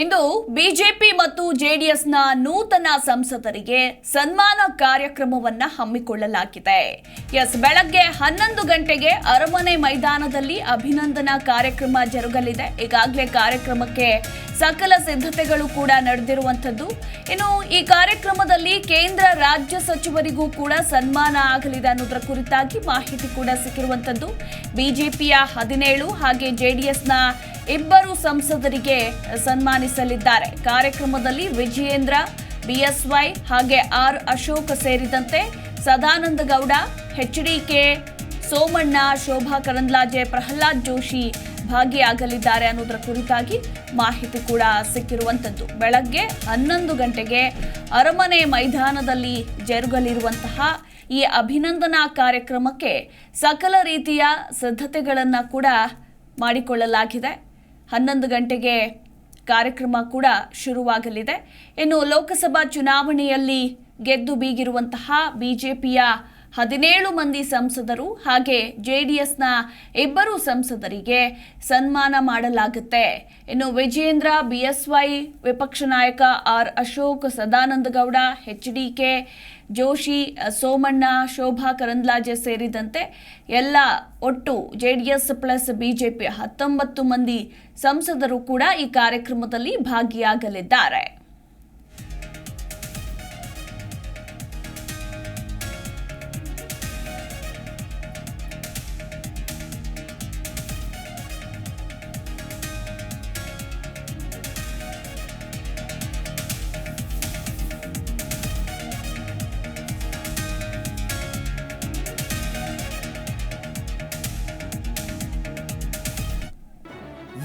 ಇಂದು BJP ಮತ್ತು ಜೆಡಿಎಸ್ನ ನೂತನ ಸಂಸದರಿಗೆ ಸನ್ಮಾನ ಕಾರ್ಯಕ್ರಮವನ್ನ ಹಮ್ಮಿಕೊಳ್ಳಲಾಗಿದೆ. ಎಸ್, ಬೆಳಗ್ಗೆ ಹನ್ನೊಂದು ಗಂಟೆಗೆ ಅರಮನೆ ಮೈದಾನದಲ್ಲಿ ಅಭಿನಂದನಾ ಕಾರ್ಯಕ್ರಮ ಜರುಗಲಿದೆ. ಈಗಾಗಲೇ ಕಾರ್ಯಕ್ರಮಕ್ಕೆ ಸಕಲ ಸಿದ್ಧತೆಗಳು ಕೂಡ ನಡೆದಿರುವಂಥದ್ದು. ಇನ್ನು ಈ ಕಾರ್ಯಕ್ರಮದಲ್ಲಿ ಕೇಂದ್ರ ರಾಜ್ಯ ಸಚಿವರಿಗೂ ಕೂಡ ಸನ್ಮಾನ ಆಗಲಿದೆ ಅನ್ನೋದರ ಕುರಿತಾಗಿ ಮಾಹಿತಿ ಕೂಡ ಸಿಕ್ಕಿರುವಂಥದ್ದು. ಬಿಜೆಪಿಯ ಹದಿನೇಳು ಹಾಗೆ ಜೆಡಿಎಸ್ನ ಇಬ್ಬರು ಸಂಸದರಿಗೆ ಸನ್ಮಾನಿಸಲಿದ್ದಾರೆ. ಕಾರ್ಯಕ್ರಮದಲ್ಲಿ ವಿಜಯೇಂದ್ರ ಬಿಎಸ್ವೈ ಹಾಗೆ ಆರ್ ಅಶೋಕ್ ಸೇರಿದಂತೆ ಸದಾನಂದ ಗೌಡ ಎಚ್ಡಿಕೆ ಸೋಮಣ್ಣ, ಶೋಭಾ ಕರಂದ್ಲಾಜೆ, ಪ್ರಹ್ಲಾದ್ ಜೋಶಿ ಭಾಗಿಯಾಗಲಿದ್ದಾರೆ ಅನ್ನೋದರ ಕುರಿತಾಗಿ ಮಾಹಿತಿ ಕೂಡ ಸಿಕ್ಕಿರುವಂಥದ್ದು ಬೆಳಗ್ಗೆ ಹನ್ನೊಂದು ಗಂಟೆಗೆ ಅರಮನೆ ಮೈದಾನದಲ್ಲಿ ಜರುಗಲಿರುವಂತಹ ಈ ಅಭಿನಂದನಾ ಕಾರ್ಯಕ್ರಮಕ್ಕೆ ಸಕಲ ರೀತಿಯ ಸಿದ್ಧತೆಗಳನ್ನು ಕೂಡ ಮಾಡಿಕೊಳ್ಳಲಾಗಿದೆ. ಹನ್ನೊಂದು ಗಂಟೆಗೆ ಕಾರ್ಯಕ್ರಮ ಕೂಡ ಶುರುವಾಗಲಿದೆ. ಇನ್ನು ಲೋಕಸಭಾ ಚುನಾವಣೆಯಲ್ಲಿ ಗೆದ್ದು ಬೀಗಿರುವಂತಹ ಬಿಜೆಪಿಯ ಹದಿನೇಳು ಮಂದಿ ಸಂಸದರು ಹಾಗೆ ಎಸ್ನ ಇಬ್ಬರು ಸಂಸದರಿಗೆ ಸನ್ಮಾನ ಮಾಡಲಾಗುತ್ತೆ. ಇನ್ನು ವಿಜೇಂದ್ರ ಬಿಎಸ್ವೈ ವಿಪಕ್ಷ ನಾಯಕ ಆರ್ ಅಶೋಕ್ ಸದಾನಂದ ಗೌಡ ಕೆ, ಜೋಶಿ, ಸೋಮಣ್ಣ, ಶೋಭಾ ಕರಂದ್ಲಾಜೆ ಸೇರಿದಂತೆ ಎಲ್ಲ ಒಟ್ಟು J D S plus BJP ಹತ್ತೊಂಬತ್ತು ಮಂದಿ ಸಂಸದರು ಕೂಡ ಈ ಕಾರ್ಯಕ್ರಮದಲ್ಲಿ ಭಾಗಿಯಾಗಲಿದ್ದಾರೆ.